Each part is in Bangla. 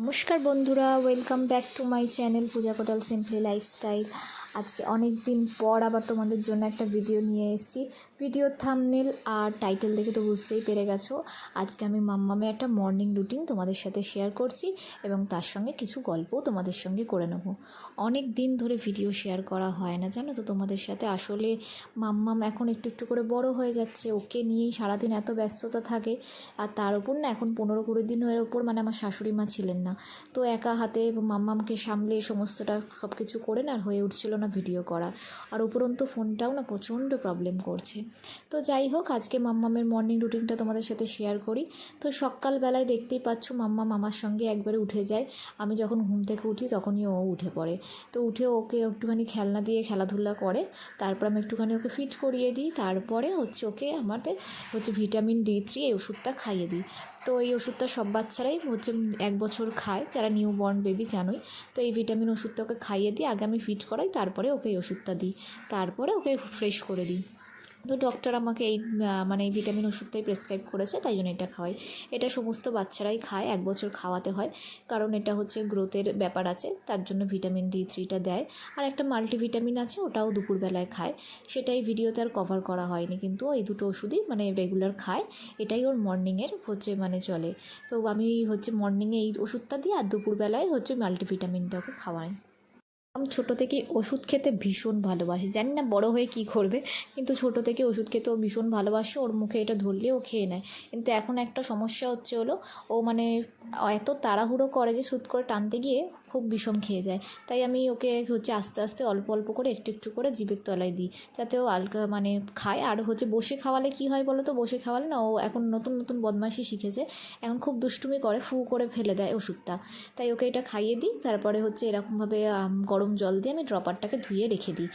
নমস্কার বন্ধুরা welcome back to my channel Puja Kotal simply lifestyle আজকে অনেক দিন পর আবার তোমাদের জন্য একটা ভিডিও নিয়ে এসেছি। ভিডিওর থামনেল আর টাইটেল দেখে তো বুঝতেই পেরে গেছো। আজকে আমি মাম্মামে একটা মর্নিং রুটিন তোমাদের সাথে শেয়ার করছি এবং তার সঙ্গে কিছু গল্পও তোমাদের সঙ্গে করে নেব। অনেক দিন ধরে ভিডিও শেয়ার করা হয় না, জানো তো তোমাদের সাথে। আসলে মাম্মাম এখন একটু একটু করে বড় হয়ে যাচ্ছে, ওকে নিয়েই সারাদিন এত ব্যস্ততা থাকে। আর তার উপর না এখন পনেরো কুড়ি দিনের ওপর মানে আমার শাশুড়ি মা ছিলেন না। তো একা হাতে মাম্মামকে সামলে সমস্তটা সব কিছু করে না আর হয়ে উঠছিল না ভিডিও করা। আর উপরন্তু ফোনটাও না প্রচণ্ড প্রবলেম করছে। তো যাই হোক, আজকে মাম্মামের মর্নিং রুটিনটা তোমাদের সাথে শেয়ার করি। তো সকালবেলায় দেখতেই পাচ্ছ মাম্মা মামার সঙ্গে একবারে উঠে যায়। আমি যখন ঘুম থেকে উঠি তখনই ও উঠে পড়ে। তো উঠে ওকে একটুখানি খেলনা দিয়ে খেলাধুলা করে। তারপর আমি একটুখানি ওকে ফিট করিয়ে দিই। তারপরে হচ্ছে ওকে আমাদের হচ্ছে ভিটামিন ডি থ্রি এই ওষুধটা খাইয়ে দিই। তো এই ওষুধটা সব বাচ্চারাই হচ্ছে এক বছর খায়, যারা নিউ বর্ন বেবি জানোই। তো এই ভিটামিন ওষুধটা ওকে খাইয়ে দিই আগে আমি ফিট করাই, তারপরে ওকে এই ওষুধটা দিই। তারপরে ওকে ফ্রেশ করে দিই। তো ডক্টর আমাকে এই মানে এই ভিটামিন ওষুধটাই প্রেসক্রাইব করেছে, তাই জন্য এটা খাওয়াই। এটা সমস্ত বাচ্চারাই খায়, এক বছর খাওয়াতে হয়। কারণ এটা হচ্ছে গ্রোথের ব্যাপার আছে, তার জন্য ভিটামিন ডি থ্রিটা দেয়। আর একটা মাল্টিভিটামিন আছে, ওটাও দুপুরবেলায় খায়। সেটাই ভিডিওতে আর কভার করা হয়নি, কিন্তু এই দুটো ওষুধই মানে রেগুলার খায়। এটাই ওর মর্নিংয়ের হচ্ছে মানে চলে। তো আমি হচ্ছে মর্নিংয়ে এই ওষুধটা দিই, আর দুপুরবেলায় হচ্ছে মাল্টিভিটামিনটা ওকে খাওয়াই। আমি ছোটো থেকে ওষুধ খেতে ভীষণ ভালোবাসি। জানি না বড় হয়ে কি করবে, কিন্তু ছোট থেকে ওষুধ খেতে ও ভীষণ ভালোবাসে। ওর মুখে এটা ধরলে ও খেয়ে নেয়। কিন্তু এখন একটা সমস্যা হচ্ছে হলো, ও মানে এত তাড়াহুড়ো করে যে সুদ করে টানতে গিয়ে খুব বিষম খেয়ে যায়। তাই আমি ওকে হচ্ছে আস্তে আস্তে অল্প অল্প করে একটু একটু করে জীবের তলায় দিই। যাতে ও আলকা মানে খায়। আর হচ্ছে বসে খাওয়ালে কী হয় বলো তো? বসে খাওয়ালে না, ও এখন নতুন নতুন বদমাইশি শিখেছে। এখন খুব দুষ্টুমি করে, ফু করে ফেলে দেয় ওষুধটা। তাই ওকে এটা খাইয়ে দিই। তারপরে হচ্ছে এরকমভাবে গরম জল দিয়ে আমি ড্রপারটাকে ধুয়ে রেখে দিই।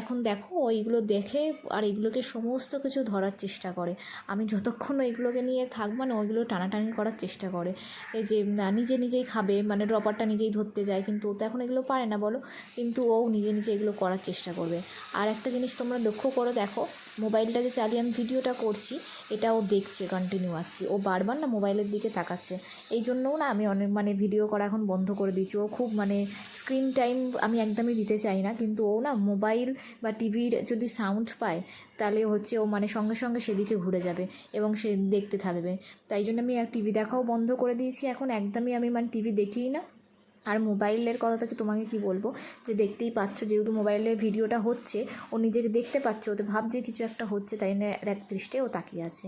এখন দেখো, ও এইগুলো দেখে আর এইগুলোকে সমস্ত কিছু ধরার চেষ্টা করে। আমি যতক্ষণ এইগুলোকে নিয়ে থাকব না, ওইগুলো টানাটানি করার চেষ্টা করে। এই যে নিজে নিজেই খাবে মানে ড্রপারটা নিজেই ধরতে যায়, কিন্তু ও তো এখন এগুলো পারে না বলো। কিন্তু ও নিজে নিজে এগুলো করার চেষ্টা করবে। আর একটা জিনিস তোমরা লক্ষ্য করো, দেখো, মোবাইলটা যে চালিয়ে আমি ভিডিওটা করছি, এটা ও দেখছে কন্টিনিউয়াসলি ও বারবার না মোবাইলের দিকে তাকাচ্ছে। এই জন্যও না আমি অনেক মানে ভিডিও করা এখন বন্ধ করে দিচ্ছি। ও খুব মানে স্ক্রিন টাইম আমি একদমই দিতে চাই না। কিন্তু ও না মোবাইল বা টিভির যদি সাউন্ড পায়, তাহলে হচ্ছে ও মানে সঙ্গে সঙ্গে সেদিকে ঘুরে যাবে এবং সে দেখতে থাকবে। তাই জন্য আমি টিভি দেখাও বন্ধ করে দিয়েছি। এখন একদমই আমি মানে টিভি দেখিই না। আর মোবাইলের কথা থেকে তোমাকে কি বলব? যে দেখতেই পাচ্ছ, যেহেতু মোবাইলের ভিডিওটা হচ্ছে, ও নিজেকে দেখতে পাচ্ছে, ওতে ভাবছে কিছু একটা হচ্ছে, তাই না এক দৃষ্টে ও তাকিয়ে আছে।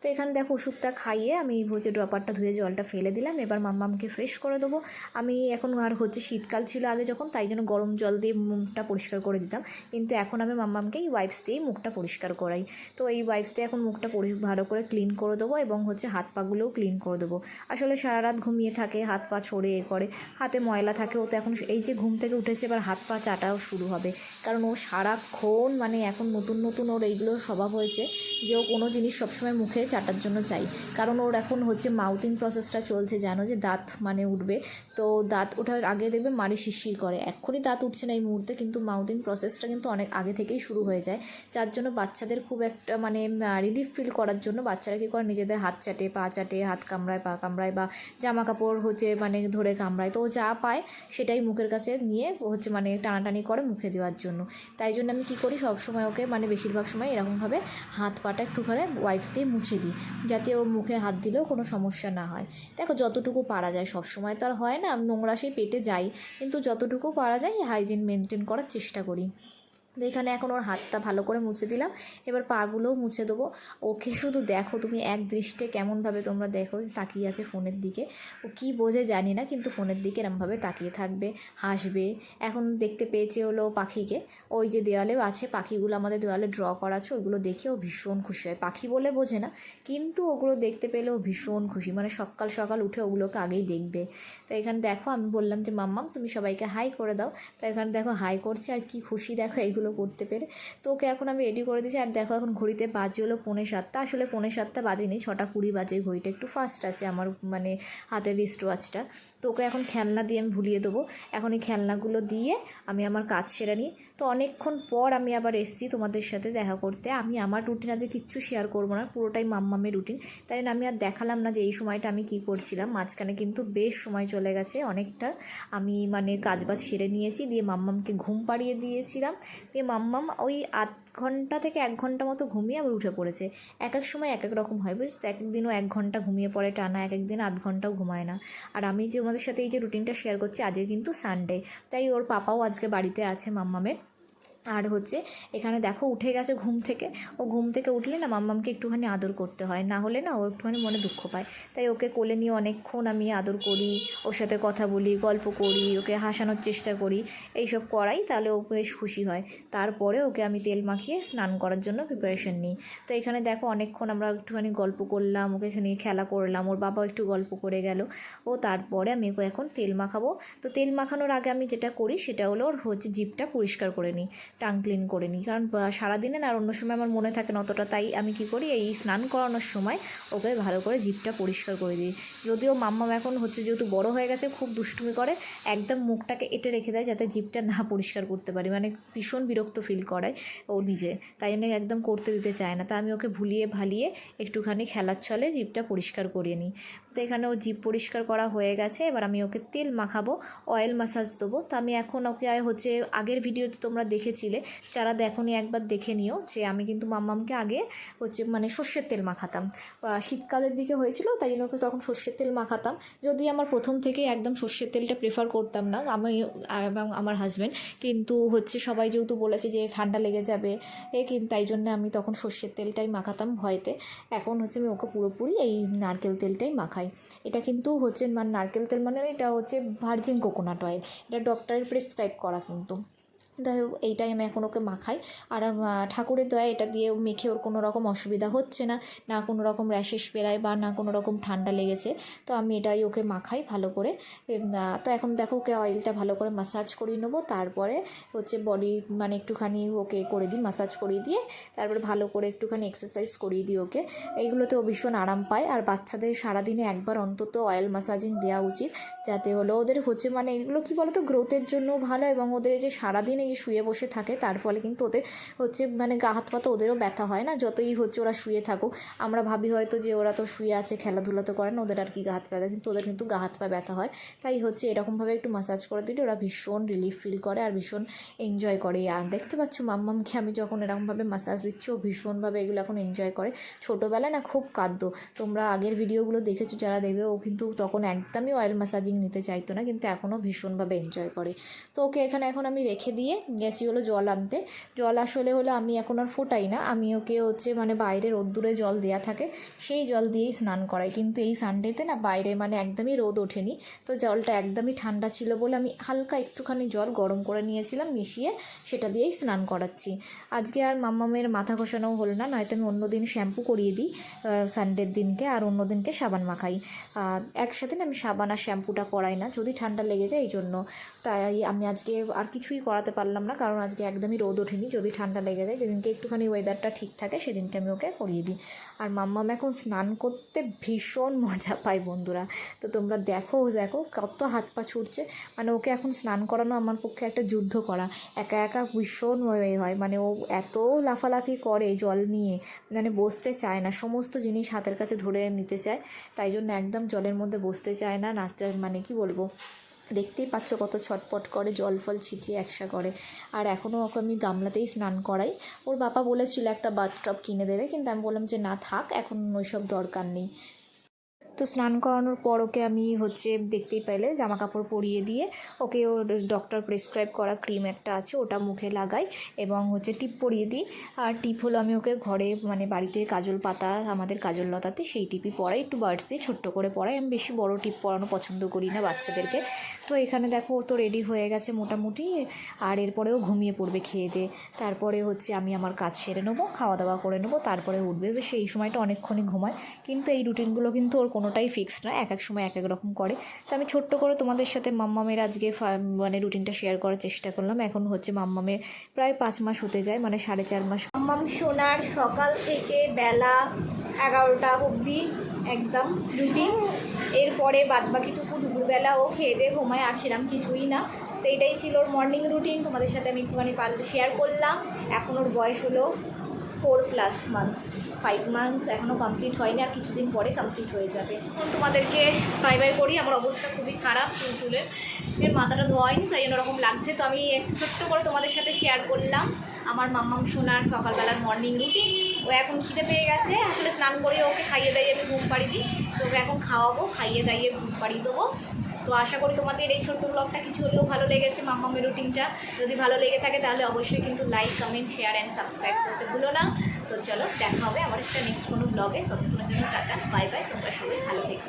তো এখানে দেখো ওষুধটা খাইয়ে আমি হচ্ছে ড্রপারটা ধুয়ে জলটা ফেলে দিলাম, এবার মাম্মামকে ফ্রেশ করে দেবো। আমি এখন আর হচ্ছে শীতকাল ছিল আগে যখন, তাই জন্য গরম জল দিয়ে মুখটা পরিষ্কার করে দিতাম। কিন্তু এখন আমি মাম্মামকে এই ওয়াইপস দিয়েই মুখটা পরিষ্কার করাই। তো এই ওয়াইপস দিয়ে এখন মুখটা পরি, ভালো করে ক্লিন করে দেবো এবং হচ্ছে হাত পাগুলোও ক্লিন করে দেবো। আসলে সারা রাত ঘুমিয়ে থাকে হাত পা ছড়ে এ করে, হাতে ময়লা থাকে, ও তো এখন এই যে ঘুম থেকে উঠেছে, এবার হাত পা চাটাও শুরু হবে। কারণ ও সারাক্ষণ মানে এখন নতুন নতুন ওর এইগুলো স্বভাব হয়েছে যে ও কোনো জিনিস সবসময় মুখে চাটার জন্য চাই। কারণ ওর এখন হচ্ছে মাউথিং প্রসেসটা চলছে, জানো যে দাঁত মানে উঠবে। তো দাঁত ওঠার আগে দেখবে মারি শিরশির করে। এক্ষুনি দাঁত উঠছে না এই মুহূর্তে, কিন্তু মাউথিং প্রসেসটা কিন্তু অনেক আগে থেকেই শুরু হয়ে যায়। যার জন্য বাচ্চাদের খুব একটা মানে রিলিফ ফিল করার জন্য বাচ্চারা কী করে? নিজেদের হাত চাটে, পা চাটে, হাত কামড়ায়, পা কামড়ায় বা জামা কাপড় হচ্ছে মানে ধরে কামড়ায়। তো ও যা পায় সেটাই মুখের কাছে নিয়ে হচ্ছে মানে টানাটানি করে মুখে দেওয়ার জন্য। তাই জন্য আমি কী করি সব সময় ওকে মানে বেশিরভাগ সময় এরকমভাবে হাত পাটা একটু একটুখানি ওয়াইপস দিয়ে মুছে দিই, যাতে ও মুখে হাত দিলেও কোনো সমস্যা না হয়। দেখো, যতটুকু পারা যায় সব সময় তো আর হয় না, নোংরা সেই পেটে যাই, কিন্তু যতটুকু পারা যায় হাইজিন মেনটেন করার চেষ্টা করি। এখানে এখন ওর হাতটা ভালো করে মুছে দিলাম। এবার পাগুলোও মুছে দেবো। ওকে শুধু দেখো তুমি এক দৃষ্টে কেমনভাবে তোমরা দেখো যে তাকিয়ে আছে ফোনের দিকে। ও কী বোঝে জানি না, কিন্তু ফোনের দিকে এরমভাবে তাকিয়ে থাকবে, হাসবে। এখন দেখতে পেয়েছে হলো পাখিকে। ওই যে দেওয়ালেও আছে, পাখিগুলো আমাদের দেওয়ালে ড্র করা আছে, ওইগুলো দেখে ও ভীষণ খুশি হয়। পাখি বলে বোঝে না, কিন্তু ওগুলো দেখতে পেলে ও ভীষণ খুশি। মানে সকাল সকাল উঠে ওগুলোকে আগেই দেখবে। তো এখানে দেখো, আমি বললাম যে, মাম্মাম, তুমি সবাইকে হাই করে দাও। তো এখানে দেখো হাই করছে, আর কি খুশি দেখো এইগুলো করতে পেরে। তো ওকে এখন আমি রেডি করে দিয়েছি। আর দেখো এখন ঘড়িতে বাজে হলো পৌনে সাতটা। আসলে পৌনে সাতটা বাজেনি, ছটা কুড়ি বাজে ঘড়িটা। একটু ফাস্ট আছে আমার মানে হাতের রিস্ট ওয়াচটা তো ওকে এখন খেলনা দিয়ে আমি ভুলিয়ে দেবো। এখন এই খেলনাগুলো দিয়ে আমি আমার কাজ সেরে নিই। তো অনেকক্ষণ পর আমি আবার এসেছি তোমাদের সাথে দেখা করতে। আমি আমার রুটিন আজকে কিচ্ছু শেয়ার করব না, পুরোটাই মাম্মামের রুটিন তাই আমি আর দেখালাম না যে এই সময়টা আমি কি করছিলাম। মাঝখানে কিন্তু বেশ সময় চলে গেছে অনেকটা। আমি মানে কাজবাজ সেরে নিয়েছি, দিয়ে মাম্মামকে ঘুম পাড়িয়ে দিয়েছিলাম। দিয়ে মাম্মাম ওই আধ ঘণ্টা থেকে এক ঘণ্টা মতো ঘুমিয়ে আবার উঠে পড়েছে। এক এক সময় এক এক রকম হয়, বুঝছ? এক এক দিনও এক ঘণ্টা ঘুমিয়ে পড়ে, টানা এক এক দিন আধ ঘন্টাও ঘুমায় না। আর আমি যে আমাদের সাথে এই যে রুটিনটা শেয়ার করছি, আজকে কিন্তু সানডে তাই ওর পাপাও আজকে বাড়িতে আছে, মাম্মামের। আর হচ্ছে এখানে দেখো উঠে গেছে ঘুম থেকে। ও ঘুম থেকে উঠলে না মাম্মামকে একটুখানি আদর করতে হয়। না হলে না ও একটুখানি মনে দুঃখ পায়। তাই ওকে কোলে নিয়ে অনেকক্ষণ আমি আদর করি, ওর সাথে কথা বলি, গল্প করি, ওকে হাসানোর চেষ্টা করি, এইসব করাই তাহলে ও বেশ খুশি হয়। তারপরে ওকে আমি তেল মাখিয়ে স্নান করার জন্য প্রিপারেশন নিই। তো এখানে দেখো অনেকক্ষণ আমরা একটুখানি গল্প করলাম, ওকে এখানে খেলা করলাম, ওর বাবাও একটু গল্প করে গেল। ও তারপরে আমি ওকে এখন তেল মাখাবো। তো তেল মাখানোর আগে আমি যেটা করি সেটা হলো ওর হচ্ছে জিভটা পরিষ্কার করে নিই। টাং ক্লিন করে নিই। কারণ সারাদিনে আর অন্য সময় আমার মনে থাকে না অতটা, তাই আমি কি করি, এই স্নান করানোর সময় ওকে ভালো করে জিপটা পরিষ্কার করে দিই। যদিও মাম্মাম এখন হচ্ছে যেহেতু বড় হয়ে গেছে, খুব দুষ্টুমি করে, একদম মুখটাকে এটে রেখে দেয় যাতে জিপটা না পরিষ্কার করতে পারি। মানে ভীষণ বিরক্ত ফিল করায় ও নিজে, তাই জন্য একদম করতে দিতে চায় না। তা আমি ওকে ভুলিয়ে ভালিয়ে একটুখানি খেলার ছলে জিপটা পরিষ্কার করিয়ে নিই। তো এখানে ও জিভ পরিষ্কার করা হয়ে গেছে। এবার আমি ওকে তেল মাখাবো অয়েল মাসাজ দেবো। তো আমি এখন ওকে হচ্ছে আগের ভিডিওতে তোমরা দেখেছিলে, যারা দেখোনি একবার দেখে নিও যে আমি কিন্তু মাম্মামকে আগে হচ্ছে মানে সর্ষের তেল মাখাতাম। শীতকালের দিকে হয়েছিল, তাই জন্য ওকে তখন সর্ষের তেল মাখাতাম। যদি আমার প্রথম থেকে একদম সর্ষের তেলটা প্রেফার করতাম না, আমি এবং আমার হাজব্যান্ড কিন্তু হচ্ছে সবাই যেহেতু বলেছে যে ঠান্ডা লেগে যাবে, এ কিন্তু তাই জন্য আমি তখন সর্ষের তেলটাই মাখাতাম ভয়তে। এখন হচ্ছে আমি ওকে পুরোপুরি এই নারকেল তেলটাই মাখাই। এটা কিন্তু হচ্ছে মানে নারকেল তেল মানে এটা হচ্ছে ভার্জিন কোকোনাট অয়েল এটা ডক্টরের প্রেসক্রাইব করা কিন্তু। যাই হোক এইটাই আমি এখন ওকে মাখাই। আর ঠাকুরের দয়া, এটা দিয়ে মেখে ওর কোনো রকম অসুবিধা হচ্ছে না না কোনো রকম র্যাশেস বেরায় বা না কোনো রকম ঠান্ডা লেগেছে। তো আমি এটাই ওকে মাখাই ভালো করে। তো এখন দেখো ওকে অয়েলটা ভালো করে মাসাজ করিয়ে নেব। তারপরে হচ্ছে বডি মানে একটুখানি ওকে করে দিই মাসাজ করিয়ে দিয়ে, তারপরে ভালো করে একটুখানি এক্সারসাইজ করিয়ে দিই ওকে। এইগুলোতে ও ভীষণ আরাম পায়। আর বাচ্চাদের সারাদিনে একবার অন্তত অয়েল মাসাজিং দেওয়া উচিত, যাতে হলো ওদের হচ্ছে মানে এগুলো কী বলতো? গ্রোথের জন্য ভালো এবং ওদের যে সারাদিন শুয়ে বসে থাকে, তার ফলে কিন্তু ওদের হচ্ছে মানে গা হাত পাতা ওদেরও ব্যথা হয় না, যতই হচ্ছে ওরা শুয়ে থাকুক। আমরা ভাবি হয়তো যে ওরা তো শুয়ে আছে, খেলাধুলা তো করে না, ওদের আর কি গা হাত ব্যথা, কিন্তু ওদের কিন্তু গা হাত পা ব্যথা হয়। তাই হচ্ছে এরকমভাবে একটু মাসাজ করে দিলে ওরা ভীষণ রিলিফ ফিল করে আর ভীষণ এনজয় করে। আর দেখতে পাচ্ছ মাম্মামকে আমি যখন এরকমভাবে মাসাজ দিচ্ছি, ও ভীষণভাবে এগুলো এখন এনজয় করে। ছোটোবেলায় না খুব কাঁদতো। তোমরা আগের ভিডিওগুলো দেখেছ, যারা দেখবে, ও কিন্তু তখন একদমই অয়েল মাসাজিং নিতে চাইতো না, কিন্তু এখনও ভীষণভাবে এনজয় করে। তো ওকে এখানে এখন আমি রেখে দিয়ে গেছি হলো জল আনতে। জল আসলে হলো আমি এখন আর ফোটাই না। আমি ওকে হচ্ছে মানে বাইরে রোদ্দুরে জল দেয়া থাকে, সেই জল দিয়েই স্নান করাই। কিন্তু এই সানডেতে না বাইরে মানে একদমই রোদ ওঠেনি। তো জলটা একদমই ঠান্ডা ছিল বলে আমি হালকা একটুখানি জল গরম করে নিয়েছিলাম, মিশিয়ে সেটা দিয়েই স্নান করাচ্ছি। আজকে আর মাম্মামের মাথা ঘষানোও হলো না, নয়তো আমি অন্য দিন শ্যাম্পু করিয়ে দিই সানডের দিনকে আর অন্য দিনকে সাবান মাখাই। একসাথে না আমি সাবান আর শ্যাম্পুটা করাই না, যদি ঠান্ডা লেগে যায় এই জন্য। তাই আমি আজকে আর কিছুই করাতে পারলাম না, কারণ আজকে একদমই রোদ ওঠেনি। যদি ঠান্ডা লেগে যায়, যেদিনকে একটুখানি ওয়েদারটা ঠিক থাকে, সেদিনকে আমি ওকে করিয়ে দিই। আর মাম্মাম এখন স্নান করতে ভীষণ মজা পায় বন্ধুরা। তো তোমরা দেখো দেখো, কত হাত পা ছুটছে। মানে ওকে এখন স্নান করানো আমার পক্ষে একটা যুদ্ধ করা। একা একা ভীষণ হয়। মানে ও এত লাফালাফি করে জল নিয়ে মানে বসতে চায় না। সমস্ত জিনিস হাতের কাছে ধরে নিতে চায়। তাই জন্য একদম জলের মধ্যে বসতে চায় না নাচটা মানে কি বলব? দেখতেই পাচ্ছ কত ছটপট করে জল ফল ছিটিয়ে একসা করে। আর এখনও ওকে আমি গামলাতেই স্নান করাই। ওর বাবা বলেছিল একটা বাথটব কিনে দেবে, কিন্তু আমি বললাম যে না থাক, এখন ওইসব দরকার নেই। তো স্নান করানোর পর ওকে আমি হচ্ছে দেখতেই পেলে জামা কাপড় পরিয়ে দিয়ে ওকে ওর ডক্টর প্রেসক্রাইব করা ক্রিম একটা আছে, ওটা মুখে লাগাই এবং হচ্ছে টিপ পরিয়ে দিই। আর টিপ হলো আমি ওকে ঘরে মানে বাড়িতে কাজল পাতা, আমাদের কাজল লতাতে সেই টিপই পরাই, একটু বার্ডস দিয়ে ছোট্ট করে পরাই। আমি বেশি বড় টিপ পরানো পছন্দ করি না বাচ্চাদেরকে। তো এখানে দেখো ও তো রেডি হয়ে গেছে মোটামুটি। আর এরপরেও ঘুমিয়ে পড়বে খেয়ে দিয়ে তারপরে হচ্ছে আমি আমার কাজ সেরে নেব খাওয়া দাওয়া করে নেব, তারপরে উঠবে। এই সময়টা অনেকক্ষণই ঘুমায়। কিন্তু এই রুটিনগুলো কিন্তু ওর কোনোটাই ফিক্সড না, এক এক সময় এক এক রকম করে। তো আমি ছোট্ট করে তোমাদের সাথে মাম্মামের আজকে মানে রুটিনটা শেয়ার করার চেষ্টা করলাম। এখন হচ্ছে মাম্মামের প্রায় পাঁচ মাস হতে যায় মানে সাড়ে চার মাস। মাম্মাম সোনার সকাল থেকে বেলা এগারোটা অবধি, একদম রুটিন এরপরে বাদবাকিটুকু দুপুরবেলা ও খেয়ে দিয়ে ঘুমায় আর কিছুই না। তো এটাই ছিল ওর মর্নিং রুটিন তোমাদের সাথে আমি একটুখানি পাল শেয়ার করলাম। এখন ওর বয়স হলো four plus months five months এখনও কমপ্লিট হয়নি, আর কিছুদিন পরে কমপ্লিট হয়ে যাবে। তোমাদেরকে বাই বাই করি, আমার অবস্থা খুবই খারাপ চুল চুলের এর মাথাটা ধোয়নি তাই এরকম লাগছে। তো আমি ছোট্ট করে তোমাদের সাথে শেয়ার করলাম। আমার মাম্মাম সোনার সকালবেলার মর্নিং রুটিন ও এখন খিদে পেয়ে গেছে, আসলে স্নান করে ওকে খাইয়ে দাইয়ে আমি ঘুম পাড়ি দিই। তো ওকে এখন খাওয়াবো, খাইয়ে দাইয়ে ঘুম পাড়িয়ে দেবো। তো আশা করি তোমাদের এই ছোট্ট ব্লগটা কিছু হলেও ভালো লেগেছে মাম্মামের রুটিনটা যদি ভালো লেগে থাকে তাহলে অবশ্যই কিন্তু like comment share and subscribe করতে ভুলো না। তো চলো, দেখা হবে আমার একটা নেক্সট কোনো ব্লগে ততক্ষণের জন্য টাটা বাই বাই তোমরা সবাই ভালো থেকো।